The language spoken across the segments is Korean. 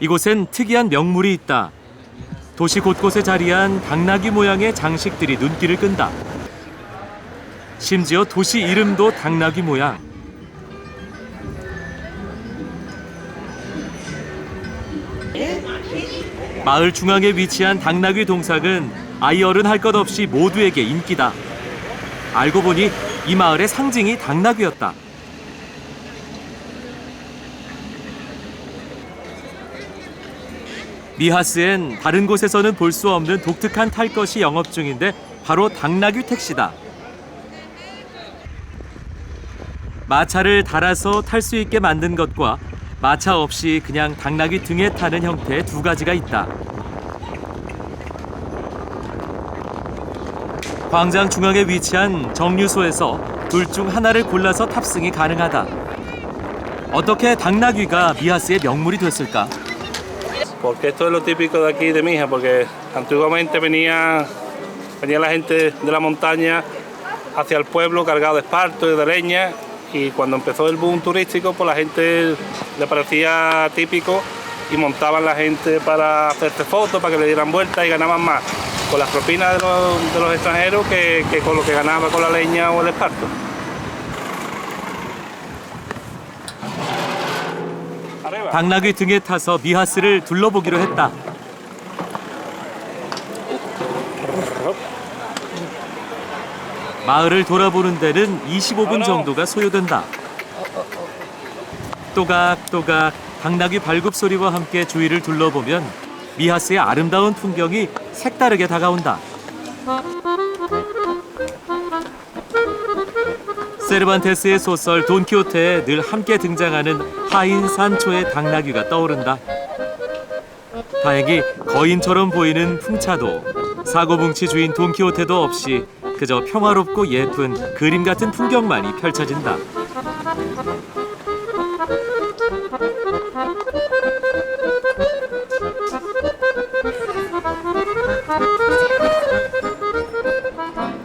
이곳엔 특이한 명물이 있다. 도시 곳곳에 자리한 당나귀 모양의 장식들이 눈길을 끈다. 심지어 도시 이름도 당나귀 모양. 마을 중앙에 위치한 당나귀 동상은 아이 어른 할 것 없이 모두에게 인기다. 알고 보니 이 마을의 상징이 당나귀였다. 미하스엔 다른 곳에서는 볼 수 없는 독특한 탈 것이 영업 중인데 바로 당나귀 택시다. 마차를 달아서 탈 수 있게 만든 것과 마차 없이 그냥 당나귀 등에 타는 형태의 두 가지가 있다. 광장 중앙에 위치한 정류소에서 둘 중 하나를 골라서 탑승이 가능하다. 어떻게 당나귀가 미하스의 명물이 됐을까? Porque esto es lo típico de aquí de Mija, porque antiguamente venía, venía la gente de la montaña hacia el pueblo cargado de esparto y de leña y cuando empezó el boom turístico pues la gente le parecía típico y montaban la gente para hacerse fotos, para que le dieran vueltas y ganaban más con las propinas de los, de los extranjeros que, que con lo que ganaba con la leña o el esparto. 당나귀 등에 타서 미하스를 둘러보기로 했다. 마을을 돌아보는 데는 25분 정도가 소요된다. 또각또각 당나귀 발굽 소리와 함께 주위를 둘러보면 미하스의 아름다운 풍경이 색다르게 다가온다. 세르반테스의 소설 돈키호테에 늘 함께 등장하는 하인 산초의 당나귀가 떠오른다. 다행히 거인처럼 보이는 풍차도 사고뭉치 주인 돈키호테도 없이 그저 평화롭고 예쁜 그림 같은 풍경만이 펼쳐진다.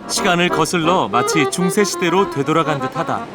시간을 거슬러 마치 중세 시대로 되돌아간 듯하다.